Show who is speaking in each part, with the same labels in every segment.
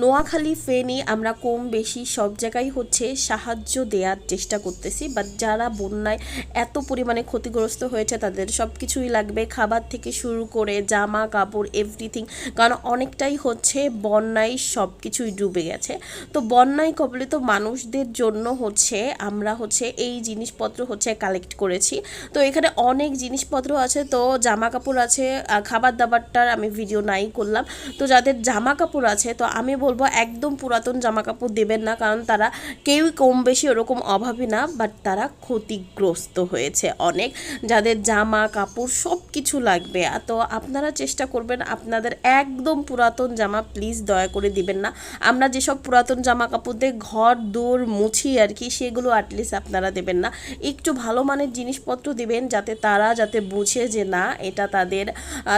Speaker 1: নোয়াখালী ফেনী আমরা কম বেশি সব জায়গায় হচ্ছে সাহায্য দেওয়ার চেষ্টা করতেছি বাট যারা বন্যায় এত পরিমাণে ক্ষতিগ্রস্ত হয়েছে তাদের সব কিছুই লাগবে, খাবার থেকে শুরু করে জামা কাপড় এভরিথিং কারণ অনেকটাই হচ্ছে বন্যায় সব কিছুই ডুবে গেছে। তো বন্যায় কবলিত মানুষদের জন্য হচ্ছে আমরা হচ্ছে এই জিনিসপত্র হচ্ছে কালেক্ট করেছি। তো এখানে অনেক জিনিসপত্র আছে, তো জামা কাপড় আছে খাবার দাবারটার আমি ভিডিও নাই করলাম। তো যাদের জামা কাপড় আছে, তো আমি বলব, একদম পুরাতন জামা কাপড় দেবেন না, কারণ তারা কেউই কম বেশি ওরকম অভাবী না বাট তারা ক্ষতিগ্রস্ত হয়েছে অনেক। যাদের জামা, কাপড় সব কিছু লাগবে তো আপনারা চেষ্টা করবেন আপনাদের একদম পুরাতন জামা প্লিজ দয়া করে দিবেন না। আমরা যেসব পুরাতন জামা কাপড় দিয়ে ঘর দৌড় মুছি আর কি, সেগুলো অ্যাটলিস্ট আপনারা দেবেন না। একটু ভালো মানের জিনিসপত্র দিবেন, যাতে তারা যাতে বুঝে যে না, এটা তাদের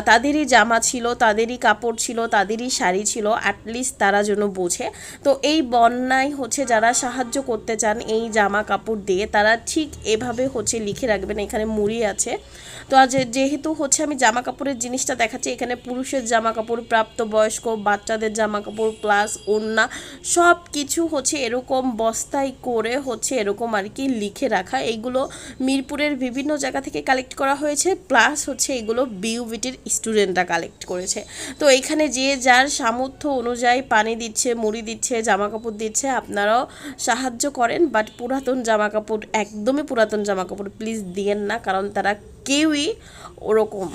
Speaker 1: তাদেরই জামা ছিল, তাদেরই কাপড় ছিল, তাদেরই শাড়ি ছিল অ্যাটলিস্ট তারা যেন বোঝে। তো এই বন্যায় হচ্ছে যারা সাহায্য করতে চান এই জামা কাপড় দিয়ে, তারা ঠিক এভাবে হচ্ছে লিখে রাখবেন, এখানে মুড়ি আছে। তো আজ যেহেতু হচ্ছে আমি জামা কাপড়ের জিনিসটা দেখাচ্ছি, এখানে পুরুষের জামা কাপড়, প্রাপ্তবয়স্ক, বাচ্চাদের জামা কাপড় প্লাস ওড়না সব কিছু হচ্ছে এরকম বস্তায় করে হচ্ছে এরকম আর কি লিখে রাখা। এইগুলো মিরপুরের বিভিন্ন জায়গা থেকে কালেক্ট করা হয়েছে প্লাস হচ্ছে এগুলো বিউবিটির স্টুডেন্টরা কালেক্ট করেছে। তো এখানে যে যার সামর্থ্য অনুযায়ী পানি দিচ্ছে, মুড়ি দিচ্ছে জামা কাপড় দিচ্ছে, আপনারাও সাহায্য করেন বাট পুরাতন জামা কাপড় একদমই পুরাতন জামা কাপড় প্লিজ দিয়েন না, কারণ তারা কেউই ওরকম